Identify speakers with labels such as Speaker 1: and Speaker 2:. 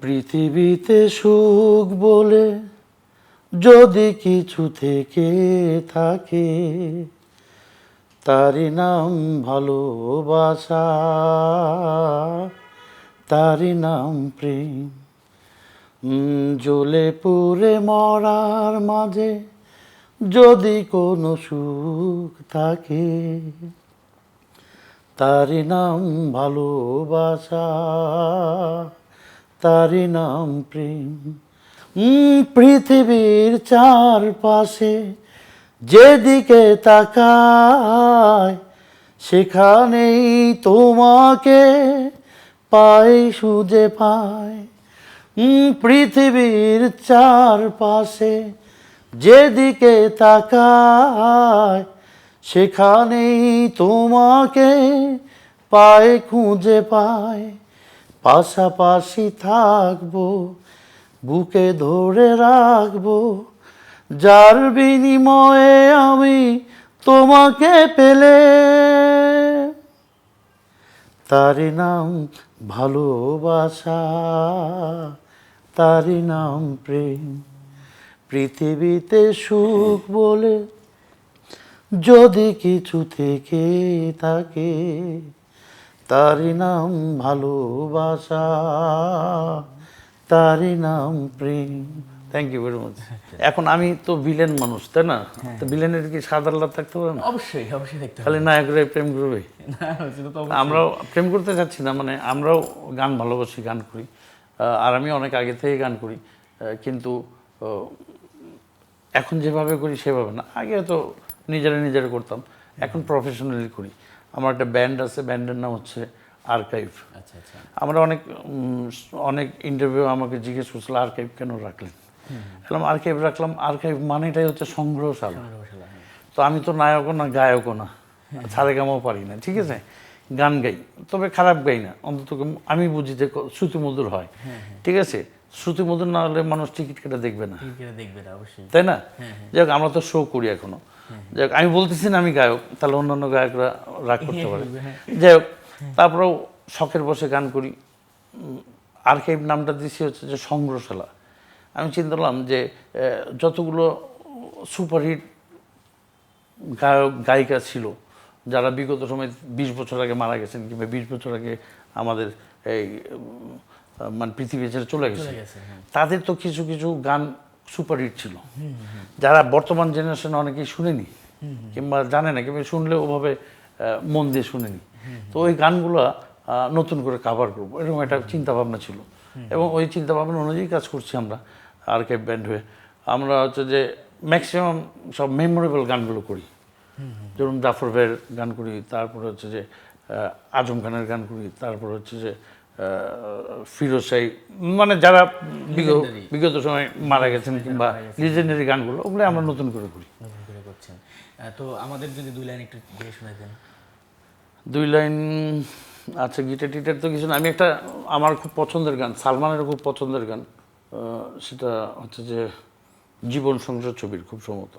Speaker 1: পৃথিবীতে সুখ বলে যদি কিছু থেকে থাকে, তারই নাম ভালোবাসা, তারই নাম প্রেম। জ্বলে পুড়ে মরার মাঝে যদি কোনো সুখ থাকে, তারই নাম ভালোবাসা। তারই নাম প্রেম। পৃথিবীর চারপাশে যেদিকে তাকায়, সেখানেই তোমাকে পাই, সুজে পায় পৃথিবীর চারপাশে যেদিকে তাকায়, সেখানেই তোমাকে পায় খুঁজে পায় পাশাপাশি থাকব, বুকে ধরে রাখব। যার বিনিময়ে আমি তোমাকে পেলে। তারই নাম ভালোবাসা তারই নাম প্রেম। পৃথিবীতে সুখ বলে যদি কিছু থেকে থাকে তারই নাম ভালোবাসা তারই নাম প্রেম। থ্যাংক ইউ ভেরি মাচ এখন আমি তো ভিলেন মানুষ তাই না? তো ভিলেনের কি সাদা লাভ থাকতে পারে না?
Speaker 2: অবশ্যই অবশ্যই হবে।
Speaker 1: খালি নায়করাই প্রেম করবে? আমরাও প্রেম করতে চাচ্ছি না মানে আমরাও গান ভালোবাসি গান করি। আর আমি অনেক আগে থেকে গান করি। কিন্তু এখন যেভাবে করি সেভাবে না। আগে তো নিজেরা নিজেরা করতাম। এখন প্রফেশনালি করি। আমার একটা ব্যান্ড আছে ব্যান্ডের নাম হচ্ছে আর্কাইভ
Speaker 2: আচ্ছা
Speaker 1: আমরা অনেক অনেক ইন্টারভিউ আমাকে জিজ্ঞেস করছিল আর্কাইভ কেন রাখলেন? বললাম আর্কাইভ রাখলাম আর্কাইভ মানেটাই হচ্ছে সংগ্রহশালা। তো আমি তো নায়কও না গায়কও না সারে গামাও পারি না ঠিক আছে? গান গাই তবে খারাপ গাই না। অন্তত আমি বুঝি যে শ্রুতিমধুর হয়। ঠিক আছে? শ্রুতিমধুর না হলে মানুষ টিকিট কেটে দেখবে না।
Speaker 2: দেখবে না অবশ্যই।
Speaker 1: তাই না? যাই হোক আমরা তো শো করি এখনও। যাই হোক আমি বলতেছি না আমি গায়ক তাহলে অন্যান্য গায়করা রাগ করতে পারে। যাই হোক তারপরেও শখের বসে গান করি। আর্কাইভ নামটা দিছি হচ্ছে যে সংগ্রহশালা। আমি চিন্তা করলাম যে যতগুলো সুপারহিট গায়ক গায়িকা ছিল যারা বিগত সময় বিশ বছর আগে মারা গেছেন কিংবা বিশ বছর আগে আমাদের এই মানে পৃথিবী ছেড়ে চলে গেছে।
Speaker 2: হ্যাঁ।
Speaker 1: তাদের তো কিছু কিছু গান সুপারহিট ছিল। যারা বর্তমান জেনারেশন অনেকেই শুনেনি কিংবা জানে না কিংবা শুনলে ওভাবে মন দিয়ে শুনেনি। তো ওই গানগুলো নতুন করে কাভার করব এরকম একটা চিন্তা ভাবনা ছিল। এবং ওই চিন্তা ভাবনা অনুযায়ী কাজ করছি আমরা আর্কাইভ ব্যান্ড হয়ে। আমরা হচ্ছে যে ম্যাক্সিমাম সব মেমোরেবল গানগুলো করি। যেমন জাফর ভাইয়ের গান করি তারপরে হচ্ছে যে আজম খানের গান করি তারপর হচ্ছে যে ফিরোজ মানে যারা বিগত সময় মারা গেছেন কিংবা লিজেন্ডারি গানগুলো ওগুলো আমরা নতুন করে করি।
Speaker 2: নতুন করে করছেন। তো আমাদের যদি দুই লাইন একটু দিয়ে শোনাতেন
Speaker 1: দুই লাইন আচ্ছা গিটার টিটার তো কিছু না। আমি একটা আমার খুব পছন্দের গান সালমানের খুব পছন্দের গান সেটা হচ্ছে যে জীবন সংসার ছবির খুব সম্ভবত